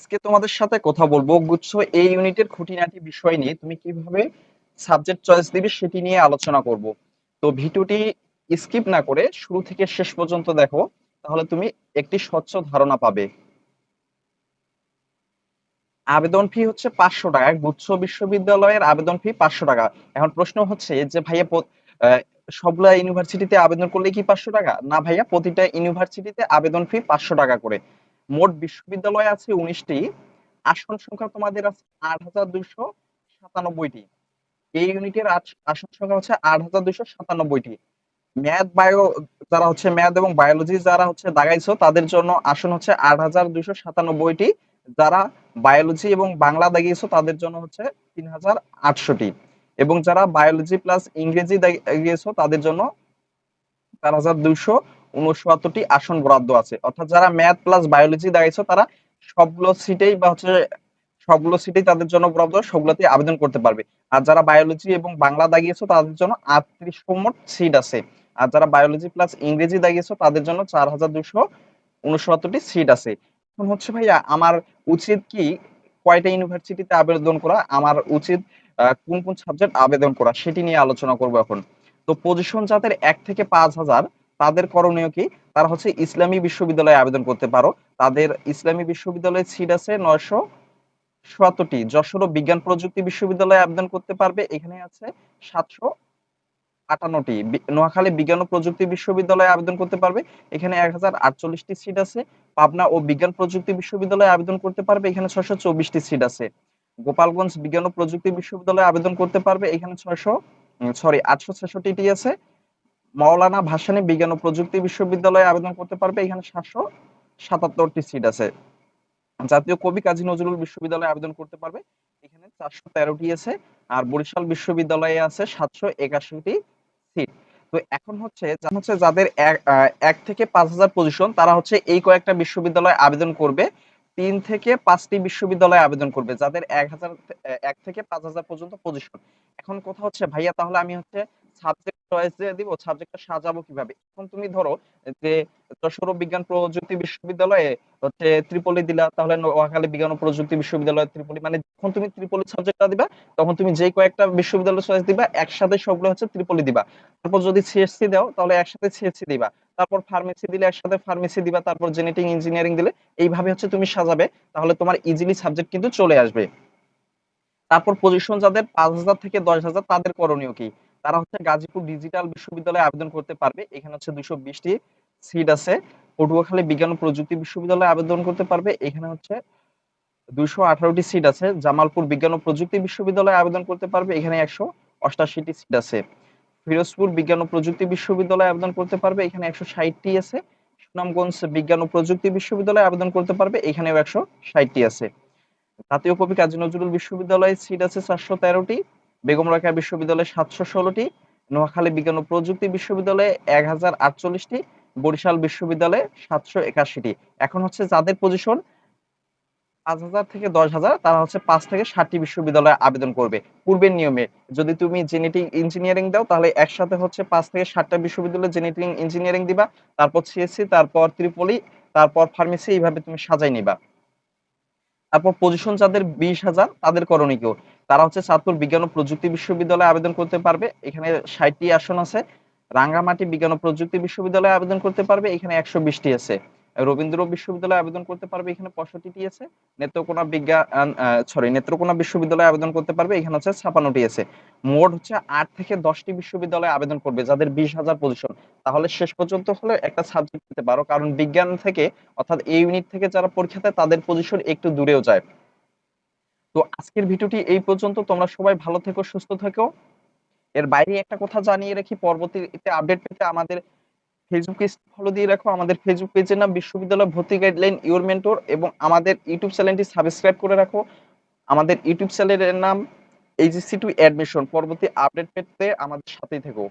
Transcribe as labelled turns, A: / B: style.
A: আজকে তোমাদের সাথে কথা বলবো গুচ্ছ এই ইউনিটের খুঁটিনাটি বিষয় নিয়ে তুমি কিভাবে সাবজেক্ট চয়েস দিবে সেটি নিয়ে আলোচনা করব তো ভিডিওটি স্কিপ না করে শুরু থেকে শেষ পর্যন্ত দেখো তাহলে তুমি একটি স্বচ্ছ ধারণা পাবে আবেদন ফি হচ্ছে পাঁচশো টাকা গুচ্ছ বিশ্ববিদ্যালয়ের আবেদন ফি পাঁচশো টাকা এখন প্রশ্ন হচ্ছে যে ভাইয়া সবগুলা ইউনিভার্সিটিতে আবেদন করলে কি পাঁচশো টাকা না ভাইয়া প্রতিটা ইউনিভার্সিটিতে আবেদন ফি পাঁচশো টাকা করে মোট বিশ্ববিদ্যালয় আছে উনিশটি আসন সংখ্যা তোমাদের আছে আট হাজার দুইশো সাতানব্বইটি এই ইউনিটের আসন সংখ্যা হচ্ছে আট হাজার দুইশো সাতানব্বইটি ম্যাথ বায়ো যারা হচ্ছে ম্যাথ এবং বায়োলজি যারা হচ্ছে দাগাইছো তাদের জন্য আসন হচ্ছে আট হাজার দুইশো সাতানব্বইটি যারা বায়োলজি এবং বাংলা দাগিয়েছো তাদের জন্য হচ্ছে তিন হাজার আটশোটি এবং যারা বায়োলজি প্লাস ইংরেজি দাগিয়েছো তাদের জন্য চার হাজার দুইশো উনসত্তরটি আসন বরাদ্দ আছে অর্থাৎ যারা ম্যাথ প্লাস বায়োলজি দাঁড়িয়েছে তারা সবগুলো সিটেই বা হচ্ছে সবগুলো সিটেই তাদের জন্য বরাদ্দ সবগুলোতে আবেদন করতে পারবে আর যারা বায়োলজি এবং বাংলা দাঁড়িয়েছে তাদের জন্য আটত্রিশ মোট সিট আছে আর যারা বায়োলজি প্লাস ইংরেজি দাঁড়িয়েছে তাদের জন্য চার হাজার দুশো উনসত্তরটি সিট আছে এখন হচ্ছে ভাইয়া আমার উচিত কি কয়টা ইউনিভার্সিটিতে আবেদন করা আমার উচিত কোন কোন সাবজেক্ট আবেদন করা সেটি নিয়ে আলোচনা করব এখন তো পজিশন যাদের এক থেকে পাঁচ হাজার তাদের করণীয় কি তারা হচ্ছে ইসলামী বিশ্ববিদ্যালয়ে আবেদন করতে পারো তাদের ইসলামী বিশ্ববিদ্যালয়ে সিট আছে নয়শো সাতটি যশোর বিজ্ঞান প্রযুক্তি বিশ্ববিদ্যালয়ে আবেদন করতে পারবে এখানে আছে সাতশো আটান্নটি নোয়াখালী বিজ্ঞান ও প্রযুক্তি বিশ্ববিদ্যালয়ে আবেদন করতে পারবে এখানে এক হাজার আটচল্লিশটি সিট আছে পাবনা ও বিজ্ঞান প্রযুক্তি বিশ্ববিদ্যালয়ে আবেদন করতে পারবে এখানে ছয়শো চব্বিশটি সিট আছে গোপালগঞ্জ বিজ্ঞান ও প্রযুক্তি বিশ্ববিদ্যালয়ে আবেদন করতে পারবে এখানে ছয়শো সরি আটশো ছেষট্টি আছে মাওলানা ভাসানী বিজ্ঞান ও প্রযুক্তি বিশ্ববিদ্যালয়ে আবেদন করতে পারবে এখানে সাতশো সাতাত্তরটি সিট আছে জাতীয় কবি কাজী নজরুল বিশ্ববিদ্যালয়ে আবেদন করতে পারবে এখানে চারশো তেরোটি আছে আর বরিশাল বিশ্ববিদ্যালয়ে আছে সাতশো একাশিটি সিট তো এখন হচ্ছে হচ্ছে যাদের এক থেকে পাঁচ হাজার পজিশন তারা হচ্ছে এই কয়েকটা বিশ্ববিদ্যালয়ে আবেদন করবে তিন থেকে পাঁচটি বিশ্ববিদ্যালয়ে আবেদন করবে যাদের এক হাজার এক থেকে পাঁচ হাজার পর্যন্ত পজিশন এখন কথা হচ্ছে ভাইয়া তাহলে আমি হচ্ছে চয়েস দিয়ে দিব সাবজেক্টটা সাজাবো কিভাবে এখন তুমি ধরো যে যশোর বিজ্ঞান প্রযুক্তি বিশ্ববিদ্যালয়ে হচ্ছে ত্রিপলি দিলা তাহলে নোয়াখালী বিজ্ঞান ও প্রযুক্তি বিশ্ববিদ্যালয়ে ত্রিপলি মানে যখন তুমি ত্রিপলি সাবজেক্টটা দিবা তখন তুমি যে কয়েকটা বিশ্ববিদ্যালয় চয়েস দিবা একসাথে সবগুলো হচ্ছে ত্রিপলি দিবা তারপর যদি সিএসসি দাও তাহলে একসাথে সিএসসি দিবা তারপর ফার্মেসি দিলে একসাথে ফার্মেসি দিবা তারপর জেনেটিক ইঞ্জিনিয়ারিং দিলে এইভাবে হচ্ছে তুমি সাজাবে তাহলে তোমার ইজিলি সাবজেক্ট কিন্তু চলে আসবে তারপর পজিশন যাদের পাঁচ হাজার থেকে দশ হাজার তাদের করণীয় কি তারা হচ্ছে গাজীপুর ডিজিটাল বিশ্ববিদ্যালয়ে আবেদন করতে পারবে এখানে হচ্ছে দুশো বিশটি সিট আছে পটুয়াখালী বিজ্ঞান প্রযুক্তি বিশ্ববিদ্যালয়ে আবেদন করতে পারবে এখানে হচ্ছে দুশো আঠারোটি সিট আছে জামালপুর বিজ্ঞান ও প্রযুক্তি বিশ্ববিদ্যালয়ে আবেদন করতে পারবে এখানে একশো অষ্টাশিটি সিট আছে ফিরোজপুর বিজ্ঞান ও প্রযুক্তি বিশ্ববিদ্যালয়ে আবেদন করতে পারবে এখানে একশো ষাটটি আছে সুনামগঞ্জ বিজ্ঞান ও প্রযুক্তি বিশ্ববিদ্যালয়ে আবেদন করতে পারবে এখানেও একশো ষাটটি আছে জাতীয় কবি কাজী নজরুল বিশ্ববিদ্যালয়ে সিট আছে চারশো তেরোটি বেগম রোকেয়া বিশ্ববিদ্যালয়ে সাতশো ষোলোটি নোয়াখালী বিজ্ঞান ও প্রযুক্তি বিশ্ববিদ্যালয়ে এক হাজার আটচল্লিশটি বরিশাল বিশ্ববিদ্যালয়ে সাতশো একাশিটি এখন হচ্ছে যাদের পজিশন পাঁচ হাজার থেকে দশ হাজার তারা হচ্ছে পাঁচ থেকে ষাটটি বিশ্ববিদ্যালয়ে আবেদন করবে পূর্বের নিয়মে যদি তুমি জেনেটিক ইঞ্জিনিয়ারিং দাও তাহলে একসাথে হচ্ছে পাঁচ থেকে ষাটটা বিশ্ববিদ্যালয়ে জেনেটিক ইঞ্জিনিয়ারিং দিবা তারপর সিএসসি তারপর ত্রিপলি তারপর ফার্মেসি এইভাবে তুমি সাজাই নিবা তারপর পজিশন যাদের বিশ হাজার তাদের করণীয় তারা হচ্ছে চাঁদপুর বিজ্ঞান ও প্রযুক্তি বিশ্ববিদ্যালয়ে আবেদন করতে পারবে এখানে ষাটটি আসন আছে রাঙ্গামাটি বিজ্ঞান ও প্রযুক্তি বিশ্ববিদ্যালয়ে আবেদন করতে পারবে এখানে একশো বিশটি আছে রবীন্দ্র বিশ্ববিদ্যালয়ে আবেদন করতে পারবে এখানে পঁয়ষট্টিটি আছে নেত্রকোনা বিজ্ঞান সরি নেত্রকোনা বিশ্ববিদ্যালয়ে আবেদন করতে পারবে এখানে হচ্ছে ছাপান্নটি আছে মোট হচ্ছে আট থেকে দশটি বিশ্ববিদ্যালয়ে আবেদন করবে যাদের বিশ হাজার পজিশন তাহলে শেষ পর্যন্ত হলে একটা সাবজেক্ট পেতে পারো কারণ বিজ্ঞান থেকে অর্থাৎ এই ইউনিট থেকে যারা পরীক্ষা দেয় তাদের পজিশন একটু দূরেও যায় তো আজকের ভিডিওটি এই পর্যন্ত তোমরা সবাই ভালো থেকো সুস্থ থেকো এর বাইরে একটা কথা জানিয়ে রাখি পরবর্তীতে আপডেট পেতে আমাদের ফেসবুকে ফলো দিয়ে রাখো আমাদের ফেসবুক পেজের নাম বিশ্ববিদ্যালয় ভর্তি গাইডলাইন ইউর মেন্টর এবং আমাদের ইউটিউব চ্যানেলটি সাবস্ক্রাইব করে রাখো আমাদের ইউটিউব চ্যানেলের নাম এইচএসসি টু অ্যাডমিশন পরবর্তী আপডেট পেতে আমাদের সাথেই থেকো